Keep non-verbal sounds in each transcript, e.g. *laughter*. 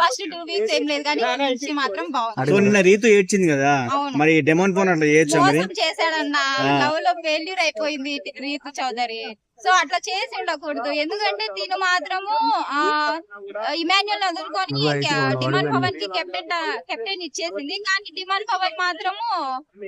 First two weeks ఏం లేదు కానీ నుంచి మాత్రం బాగుంది సో నిన్న రీతు ఏడ్చింది కదా అవును. మరి డెమోన్ ఫోన్ అట్లా చేయొచ్చా మరి మోసం చేశాడన్న ఆ. లవ్లో ఫెయిల్యూర్ అయిపోయింది రీతు చౌదరి సో అట్లా చేసి ఉండకూడదు. ఎందుకంటే తిను మాత్రము ఆ ఇమాన్యుల్ వదులుకొని డిమాండ్ పవన్కి కెప్టెన్ కెప్టెన్ ఇచ్చేసింది. కానీ డిమాండ్ పవన్ మాత్రము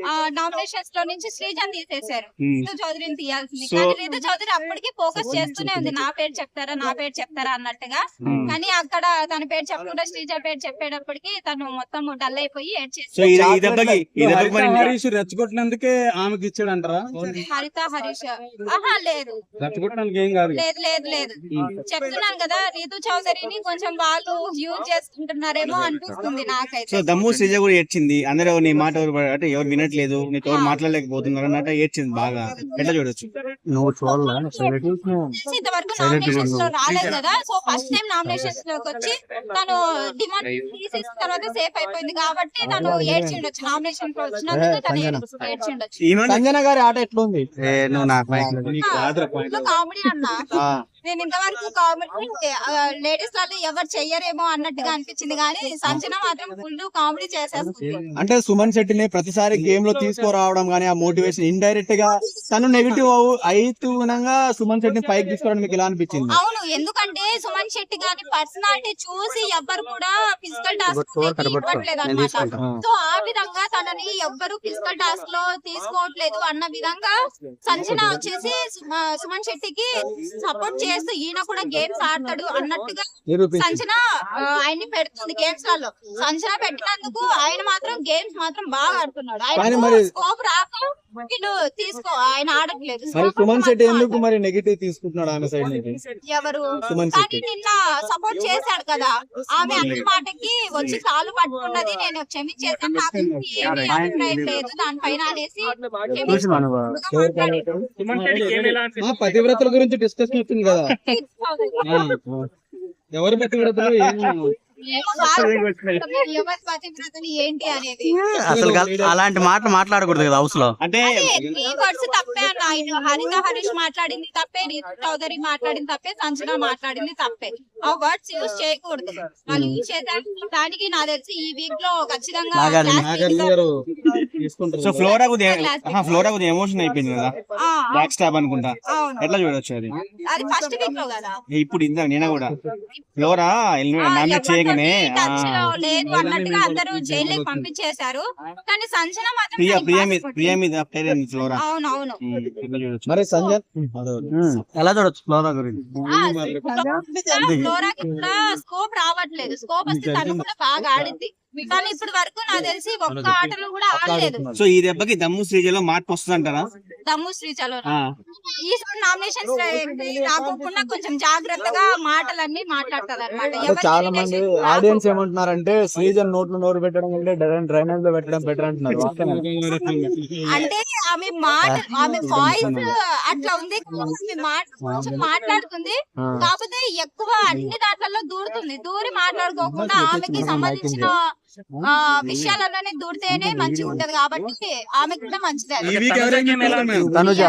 ఆ నామినేషన్స్లో నుంచి శ్రీజాన్ తీసేశారు. రీతు చౌదరిని తీయాల్సింది. కానీ రీతు చౌదరి అప్పటికి ఫోకస్ చేస్తూనే ఉంది. నా పేరు చెప్తారా నా పేరు చెప్తారా అన్నట్టుగా. ఉమ్. కానీ అక్కడ తన పేరు చెప్పకుండా శ్రీజ పేరు చెప్పేటప్పటికి తను మొత్తం డల్ అయిపోయి రెచ్చగొట్టినందుకే ఆమెకి ఇచ్చాడు అంటారా హరిత హరీష్. ఆహా లేదు. రెచ్చగొట్టడానికి ఏం కాదు లేదు లేదు లేదు. చెప్తున్నాను కదా రీతు చౌదరిని కొంచెం వాళ్ళు యూజ్ చేసుకుంటున్నారేమో అనిపిస్తుంది సో నాకైతే. దమ్ము శ్రీజ కూడా ఏడ్చింది. అందరూ నీ మాట ఎవరు అంటే ఎవరు వినట్లేదు నీతో ఎవరు మాట్లాడలేకపోతున్నారు అన్నట్టు ఏడ్చింది బాగా. ఎట్లా చూడొచ్చు? నువ్వు ఇంతవరకు నామినేషన్స్లో రాలేదు కదా. సో ఫస్ట్ టైం నామినేషన్స్లోకి వచ్చి తను డిమాండ్ తీసేసిన తర్వాత సేఫ్ అయిపోయింది కాబట్టి తను ఏడ్చి ఉండొచ్చు నామినేషన్లో వచ్చినందుకు తను ఏడ్చి ఉండొచ్చు ఈమె సంజన గారి ఆట ఎట్లుంది? నువ్వు నాకు నీకు కాదురా point. కామెడీ నేను ఇంతవరకు కామెడీ లేడీస్లలో ఎవరు చెయ్యరేమో అన్నట్టుగా అనిపించింది కానీ సంచన మాత్రం ఫుల్ కామెడీ చేసేస్తుంది. అంటే సుమన్ శెట్టిని ప్రతిసారి గేమ్లో తీసుకురావడం గానీ ఆ మోటివేషన్ ఇండైరెక్ట్గా తను నెగిటివ్ అయితునంగా సుమన్ శెట్టిని పైకి తీసుకోవడం మీకు ఇలా అనిపించింది? అవును. ఎందుకంటే సుమన్ శెట్టి గారి పర్సనాలిటీ చూసి ఎవ్వరు కూడా ఫిజికల్ టాస్క్ ఇవ్వట్లేదు. అనమాట సో ఆ విధంగా తనని ఎవ్వరు ఫిజికల్ టాస్క్లో తీసుకోవట్లేదు అన్న విధంగా సంచన వచ్చేసి సుమ- సుమన్ శెట్టికి సపోర్ట్ చేస్తూ ఈయన కూడా గేమ్స్ ఆడతాడు అన్నట్టుగా సంచన ఆ, ఆయన్ని పెడుతుంది గేమ్స్లలో సంచన పెట్టినందుకు ఆయన మాత్రం గేమ్స్ మాత్రం బాగా ఆడుతున్నాడు. కానీ ఆయన మరి- స్కోప్ రాక వీళ్ళు తీసుకో ఆయన ఆడట్లేదు. మరి Scope సుమన్ శెట్టి మాత్రం ఎందుకు మరి నెగిటివ్ తీసుకుంటున్నాడు ఆమె సైడ్ నుంచి? ఎవరు? కానీ. నిన్న సపోర్ట్ చేశాడు కదా. ఆమె అన్న మాటకి వచ్చి కాలు పట్టుకున్నది నేను క్షమించేసాను నాకు ఏమీ అభిప్రాయం లేదు. దానిపైన అనేసి పతివ్రతల గురించి డిస్కషన్ వచ్చింది కదా. *laughs* ఎవరు పతివ్రతలు ఏంటి అనేది? అసలు అలాంటి మాటలు మాట్లాడకూడదు కదా హౌస్లో. అంటే ఈ వర్డ్స్ తప్పే అన్న. ఆయన హరిత హరీష్ మాట్లాడింది తప్పే రీతు చౌదరి మాట్లాడింది తప్పే సంచన మాట్లాడింది తప్పే. ఆ వర్డ్స్ యూజ్ చేయకూడదు. వాళ్ళు యూజ్ చేశారు దానికి నాకు తెలిసి ఈ వీక్లో ఖచ్చితంగా సో ఫ్లోరా కొద్దిగా ఫ్లోరా కొద్దిగా ఎమోషన్ అయిపోయింది కదా? బ్యాక్ స్టాప్ అనుకుంటా. ఎట్లా చూడొచ్చు అది? అది ఫస్ట్ వీక్లో కదా? ఇప్పుడు ఇందా నేను కూడా. ఫ్లోరా చేయగానే లేదు అన్నట్టుగా అందరూ జైల్లోకి పంపించేశారు. కానీ మాత్రం మరి ఎలా చూడొచ్చు ఫ్లోరా గురించి? ఫ్లోరాకి కూడా స్కోప్ రావట్లేదు. స్కోప్ వస్తే తను కూడా బాగా ఆడింది. కానీ ఇప్పుడు వరకు నాకు తెలిసి. ఒక్క ఆటలో కూడా ఆడలేదు. సో ఈ దెబ్బకి దమ్ము శ్రీజలో మార్పు వస్తుంది అంటారా దమ్ము శ్రీ చలో ఈసారి నామినేషన్స్ రాకుండా కొంచెం జాగ్రత్తగా మాటలన్నీ మాట్లాడుతుంది అంటే చాలా మంది ఆడియన్స్ ఏమంటున్నారంటే శ్రీజన్ నోట్లు నోరు పెట్టడం కంటే డ్రైనేజ్లో పెట్టడం బెటర్ అంటున్నారు? అంటే ఆమె మాట ఆమె వాయిస్ అట్లా ఉంది. ఆమె మాట కొంచెం మాట్లాడుతుంది. కాకపోతే ఎక్కువ అన్ని దాంట్లలో దూరుతుంది. దూరి మాట్లాడుకోకుండా ఆమెకి సంబంధించిన ఆ విషయాలలోనే దూరితేనే మంచిగా ఉంటది కాబట్టి ఆమె కూడా మంచిది. అది. తనుజ.